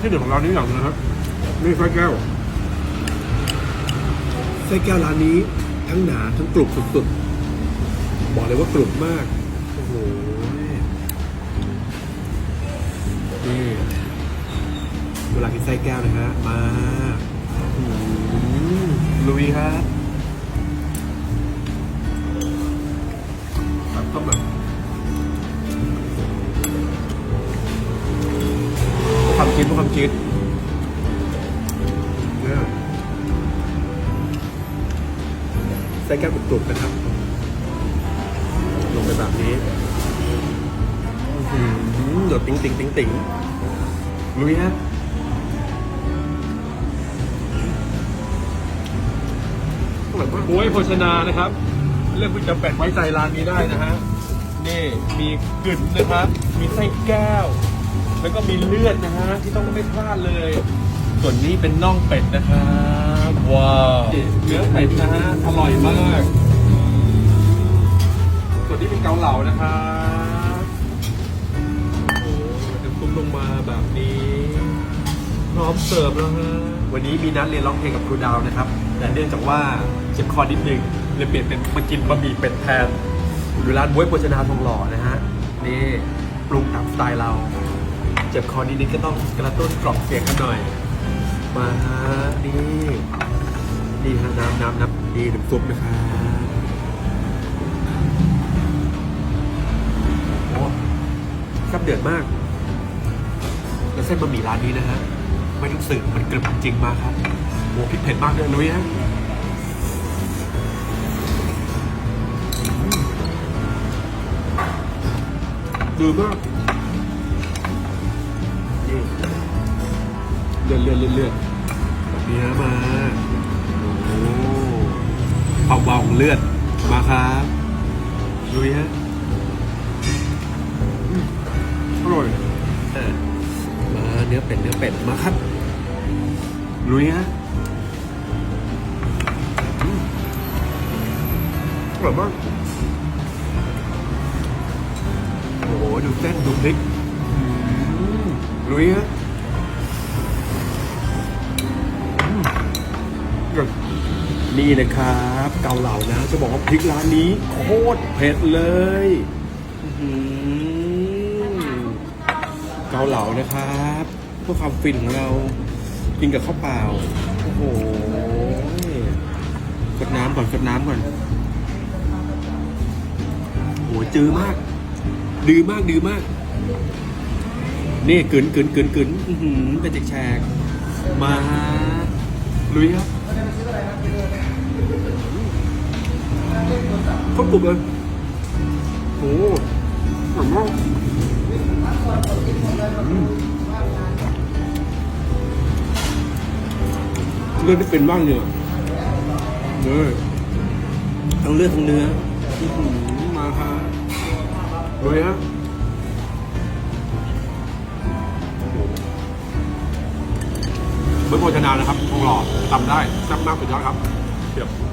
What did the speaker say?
ที่เด็ดของร้านนี้อย่างหนึงนะครับนี่ไส้แก้วไส้แก้วร้านนี้ทั้งหนาทั้งกรุบสุดๆบอกเลยว่ากรุบมากโอ้โหนี่เวลากินไส้แก้วนะฮะมาอืมลุยครับแบบ ความคิดความคิดเนี่ยไส้แก้วกรุบๆนะครับ ลงไปแบบนี้อื้อหือเดี๋ยวติ๊งติ๊งติ๊งติ๊งลุยฮะอร่อยมากบวยโภชนานะครับ เรื่องคุณจะแปดไว้ใจร้านนี้ได้นะฮะ นี่มีกึ่นนะครับ มีไส้แก้ว แล้วก็มีเลือดนะฮะที่ต้องไม่พลาดเลย ส่วนนี้เป็นน่องเป็ดนะครับว้าวเนื้อเป็ดนะฮะอร่อยมาก ส่วนนี้เป็นเกาเหลานะครับโอ้โหจะตุ้มลงมาแบบนี้พร้อมเสิร์ฟแล้วฮะวันนี้มีนัดเรียนร้องเพลงกับครูดาวนะครับ แต่เนื่องจากว่าเจ็บคอนิดนึงเลยเปลี่ยนเป็นมากินบะหมี่เป็ดแทนอยู่ร้านบ๊วยโภชนาทองหล่อนะฮะนี่ปรุงตามสไตล์เราเจ็บคอนิดนึงก็ต้องกระตุ้นกล่อมเสียงกันหน่อย มาฮะนี่นี่ฮะน้ำน้ำน้ำนี่น้ำซุปนะครับโอ้ซับเดือดมาก แล้วเส้นบะหมี่ร้านนี้นะฮะ ไม่ต้องสืบมันกรึบจริงมากครับโอ้พริกเผ็ดมากเลยนุ้ยฮะดูมาก เลือดเลือดเลือดเลือดแบบนี้นะมาโอ้เอาเบาของเลือดมาครับดูฮะอืมอร่อยเออมาเนื้อเป็ดเนื้อเป็ดมาครับลุยฮะอืมอร่อยมากโอ้โหดูเส้นดูพริกอืมลุยฮะ นี่นะครับ เกาเหลานะ จะบอกว่าพริกร้านนี้โคตรเผ็ดเลยเกาเหลานะครับเพื่อความฟินของเรากินกับข้าวเปล่า โอ้โหกดน้ำก่อนกดน้ำก่อนโอ้โหจืดมาก ดื้อมากดื้อมาก นี่กึนกึนกึนกึนอือหือเป็นแฉกๆมาลุยครับ คตรกรุบเลยโอ้หอร่อยมากเลือดที่เป็นบ้างเนี่ยเนื้อทั้งเลือดทั้งเนื้ออื้อหือมาครับเลยฮะเบอร์โภชนานะครับทองหล่อทำได้แซ่บมากสุดยอดครับ เดี๋ยว